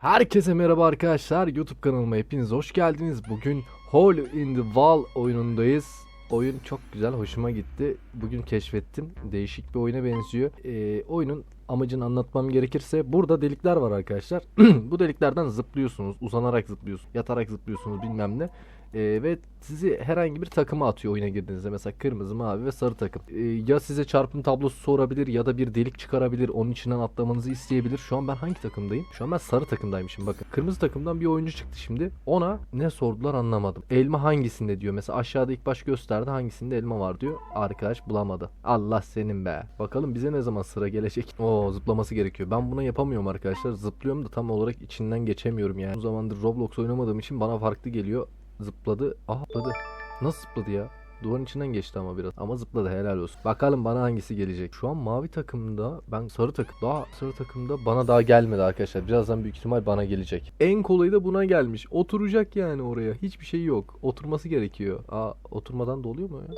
Herkese merhaba arkadaşlar. YouTube kanalıma hepiniz hoş geldiniz. Bugün Hole in the Wall oyunundayız. Oyun çok güzel, hoşuma gitti. Bugün keşfettim. Değişik bir oyuna benziyor. Ee, oyunun amacını anlatmam gerekirse burada delikler var arkadaşlar. Bu deliklerden zıplıyorsunuz, uzanarak zıplıyorsunuz, yatarak zıplıyorsunuz bilmem ne. Ee, ve sizi herhangi bir takıma atıyor oyuna girdiğinizde. Mesela kırmızı, mavi ve sarı takım. Ee, ya size çarpım tablosu sorabilir ya da bir delik çıkarabilir. Onun içinden atlamanızı isteyebilir. Şu an ben hangi takımdayım? Şu an ben sarı takımdaymışım bakın. Kırmızı takımdan bir oyuncu çıktı şimdi. Ona ne sordular anlamadım. Elma hangisinde diyor. Mesela aşağıda ilk baş gösterdi hangisinde elma var diyor. Arkadaş bulamadı. Allah senin be. Bakalım bize ne zaman sıra gelecek. Oo zıplaması gerekiyor. Ben buna yapamıyorum arkadaşlar. Zıplıyorum da tam olarak içinden geçemiyorum yani. Bu zamandır Roblox oynamadığım için bana farklı geliyor. Zıpladı. Aha zıpladı. Nasıl zıpladı ya? Duvarın içinden geçti ama biraz. Ama zıpladı helal olsun. Bakalım bana hangisi gelecek. Şu an mavi takımda ben sarı takım. Daha sarı takımda bana daha gelmedi arkadaşlar. Birazdan büyük ihtimal bana gelecek. En kolayı da buna gelmiş. Oturacak yani oraya. Hiçbir şey yok. Oturması gerekiyor. Aa oturmadan da oluyor mu ya?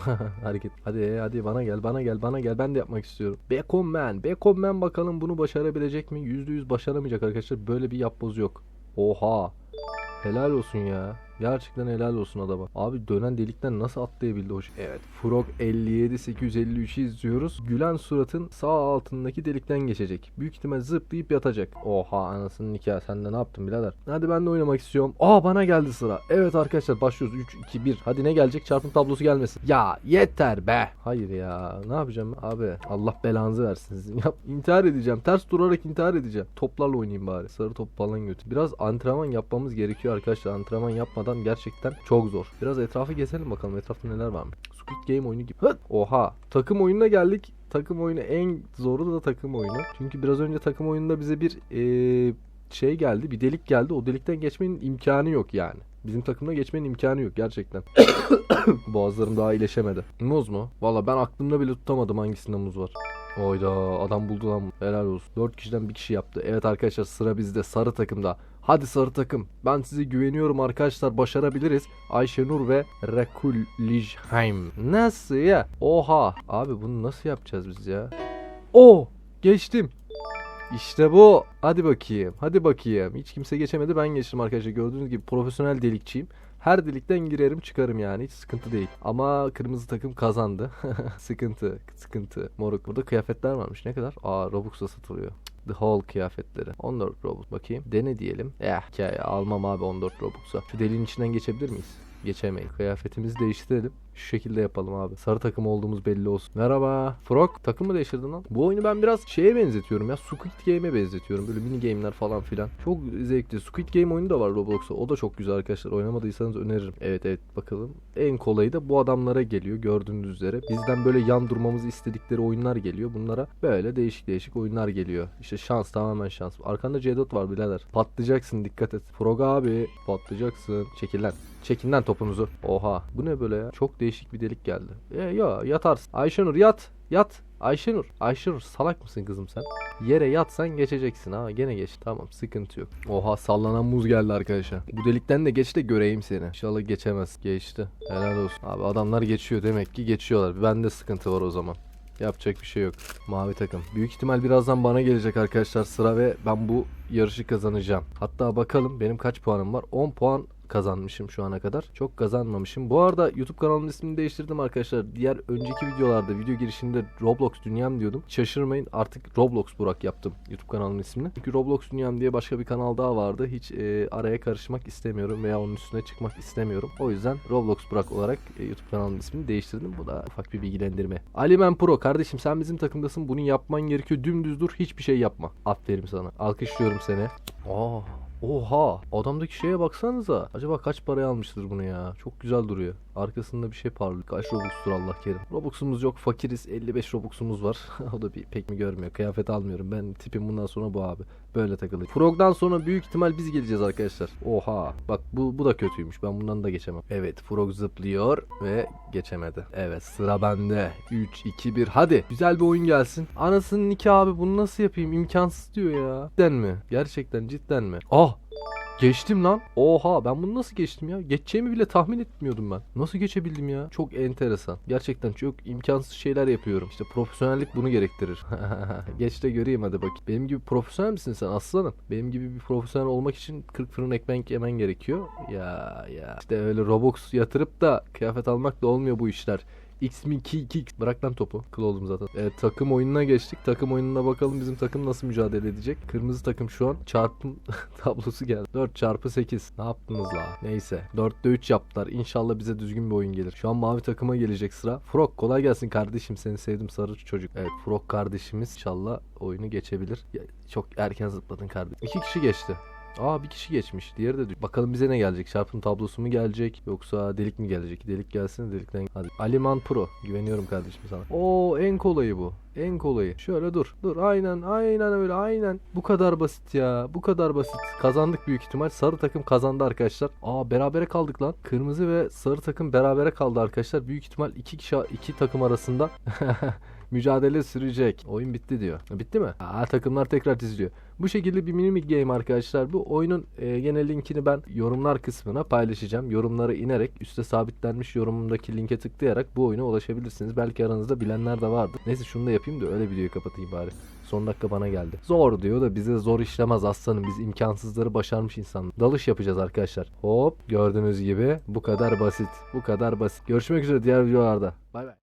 Hareket. Hadi hadi bana gel bana gel bana gel. Ben de yapmak istiyorum. Bacon Man. Bacon Man bakalım bunu başarabilecek mi? %100 başaramayacak arkadaşlar. Böyle bir yapboz yok. Oha. Helal olsun ya. Gerçekten helal olsun adama. Abi dönen delikten nasıl atlayabildi o şey? Evet. Frog 57 853'ü izliyoruz. Gülen suratın sağ altındaki delikten geçecek. Büyük ihtimal zıplayıp yatacak. Oha anasının nikahı. Sen de ne yaptın birader? Hadi ben de oynamak istiyorum. Aa bana geldi sıra. Evet arkadaşlar başlıyoruz. 3 2 1. Hadi ne gelecek? Çarpım tablosu gelmesin. Ya yeter be. Hayır ya. Ne yapacağım? Abi Allah belanızı versin. Yap intihar edeceğim. Ters durarak intihar edeceğim. Toplarla oynayayım bari. Sarı top falan götür. Biraz antrenman yapmamız gerekiyor arkadaşlar. Antrenman yapmadan gerçekten çok zor. Biraz etrafı gezelim bakalım etrafta neler varmış. Squid Game oyunu gibi. Oha. Takım oyununa geldik. Takım oyunu en zoru da takım oyunu. Çünkü biraz önce takım oyununda bize bir eee, şey geldi. Bir delik geldi. O delikten geçmenin imkanı yok yani. Bizim takımda geçmenin imkanı yok gerçekten. Boğazlarım daha iyileşemedi. Muz mu? Valla ben aklımda bile tutamadım hangisinde muz var. Oyda adam buldu lan. Helal olsun. 4 kişiden bir kişi yaptı. Evet arkadaşlar sıra bizde. Sarı takımda. Hadi sarı takım. Ben size güveniyorum arkadaşlar. Başarabiliriz. Ayşenur ve Rekulijheim. Nasıl ya? Oha. Abi bunu nasıl yapacağız biz ya? O geçtim. İşte bu. Hadi bakayım. Hadi bakayım. Hiç kimse geçemedi. Ben geçtim arkadaşlar. Gördüğünüz gibi profesyonel delikçiyim. Her delikten girerim çıkarım yani hiç sıkıntı değil. Ama kırmızı takım kazandı. sıkıntı, sıkıntı. Moruk. Burada kıyafetler varmış. Ne kadar? Aa Robux'ta satılıyor. The Hall kıyafetleri. 14 Robux bakayım. Dene diyelim. Eh hikaye almam abi 14 Robux'a. Şu deliğin içinden geçebilir miyiz? Geçemeyiz. Kıyafetimizi değiştirelim. Şu şekilde yapalım abi. Sarı takım olduğumuz belli olsun. Merhaba. Frog takım mı değiştirdin lan? Bu oyunu ben biraz şeye benzetiyorum ya. Squid Game'e benzetiyorum. Böyle mini game'ler falan filan. Çok zevkli. Squid Game oyunu da var Roblox'ta. O da çok güzel arkadaşlar. Oynamadıysanız öneririm. Evet evet bakalım. En kolayı da bu adamlara geliyor gördüğünüz üzere. Bizden böyle yan durmamızı istedikleri oyunlar geliyor. Bunlara böyle değişik değişik oyunlar geliyor. İşte şans tamamen şans. Arkanda C4 var birader. Patlayacaksın dikkat et. Frog abi patlayacaksın. Çekil lan. Çekin lan topunuzu. Oha. Bu ne böyle ya? Çok değişik bir delik geldi. E ya yatarsın. Ayşenur yat. Yat. Ayşenur. Ayşenur salak mısın kızım sen? Yere yatsan geçeceksin ha. Gene geç. Tamam sıkıntı yok. Oha sallanan muz geldi arkadaşlar. Bu delikten de geç de göreyim seni. İnşallah geçemez. Geçti. Helal olsun. Abi adamlar geçiyor demek ki geçiyorlar. Bende sıkıntı var o zaman. Yapacak bir şey yok. Mavi takım. Büyük ihtimal birazdan bana gelecek arkadaşlar sıra ve ben bu yarışı kazanacağım. Hatta bakalım benim kaç puanım var? 10 puan kazanmışım şu ana kadar. Çok kazanmamışım. Bu arada YouTube kanalımın ismini değiştirdim arkadaşlar. Diğer önceki videolarda video girişinde Roblox Dünyam diyordum. Şaşırmayın artık Roblox Burak yaptım YouTube kanalımın ismini. Çünkü Roblox Dünyam diye başka bir kanal daha vardı. Hiç e, araya karışmak istemiyorum veya onun üstüne çıkmak istemiyorum. O yüzden Roblox Burak olarak e, YouTube kanalımın ismini değiştirdim. Bu da ufak bir bilgilendirme. Alimen Pro kardeşim sen bizim takımdasın. Bunu yapman gerekiyor. Dümdüz dur. Hiçbir şey yapma. Aferin sana. Alkışlıyorum seni. Aa, Oha adamdaki şeye baksanıza. Acaba kaç paraya almıştır bunu ya? Çok güzel duruyor. Arkasında bir şey parlıyor. Kaç Robux'tur Allah kerim. Robux'umuz yok fakiriz. 55 Robux'umuz var. o da bir pek mi görmüyor. Kıyafet almıyorum. Ben tipim bundan sonra bu abi. Böyle takılıyor. Frog'dan sonra büyük ihtimal biz geleceğiz arkadaşlar. Oha. Bak bu, bu da kötüymüş. Ben bundan da geçemem. Evet Frog zıplıyor ve geçemedi. Evet sıra bende. 3, 2, 1 hadi. Güzel bir oyun gelsin. Anasının nikahı abi bunu nasıl yapayım? İmkansız diyor ya. Cidden mi? Gerçekten cidden mi? Ah Geçtim lan. Oha ben bunu nasıl geçtim ya? Geçeceğimi bile tahmin etmiyordum ben. Nasıl geçebildim ya? Çok enteresan. Gerçekten çok imkansız şeyler yapıyorum. İşte profesyonellik bunu gerektirir. Geç de göreyim hadi bakayım. Benim gibi profesyonel misin sen aslanım? Benim gibi bir profesyonel olmak için 40 fırın ekmek yemen gerekiyor. Ya ya. İşte öyle Robux yatırıp da kıyafet almak da olmuyor bu işler. X mi 2 2 Bırak lan topu. Kıl oldum zaten. Evet, takım oyununa geçtik. Takım oyununa bakalım bizim takım nasıl mücadele edecek. Kırmızı takım şu an çarpım tablosu geldi. 4 çarpı 8. Ne yaptınız la? Neyse. 4'te 3 yaptılar. İnşallah bize düzgün bir oyun gelir. Şu an mavi takıma gelecek sıra. Frog kolay gelsin kardeşim. Seni sevdim sarı çocuk. Evet Frog kardeşimiz inşallah oyunu geçebilir. Ya, çok erken zıpladın kardeşim. İki kişi geçti. Aa bir kişi geçmiş. Diğeri de düş- Bakalım bize ne gelecek? Çarpım tablosu mu gelecek? Yoksa delik mi gelecek? Delik gelsin delikten. Hadi. Aliman Pro. Güveniyorum kardeşim sana. Oo en kolayı bu. En kolayı. Şöyle dur. Dur aynen aynen öyle aynen. Bu kadar basit ya. Bu kadar basit. Kazandık büyük ihtimal. Sarı takım kazandı arkadaşlar. Aa berabere kaldık lan. Kırmızı ve sarı takım berabere kaldı arkadaşlar. Büyük ihtimal iki kişi iki takım arasında mücadele sürecek. Oyun bitti diyor. Bitti mi? Aa takımlar tekrar diziliyor. Bu şekilde bir mini game arkadaşlar. Bu oyunun e, genel linkini ben yorumlar kısmına paylaşacağım. Yorumlara inerek üstte sabitlenmiş yorumumdaki linke tıklayarak bu oyuna ulaşabilirsiniz. Belki aranızda bilenler de vardır. Neyse şunu da yapayım da öyle videoyu kapatayım bari. Son dakika bana geldi. Zor diyor da bize zor işlemez aslanım. Biz imkansızları başarmış insanlar. Dalış yapacağız arkadaşlar. Hop gördüğünüz gibi bu kadar basit. Bu kadar basit. Görüşmek üzere diğer videolarda. Bay bay.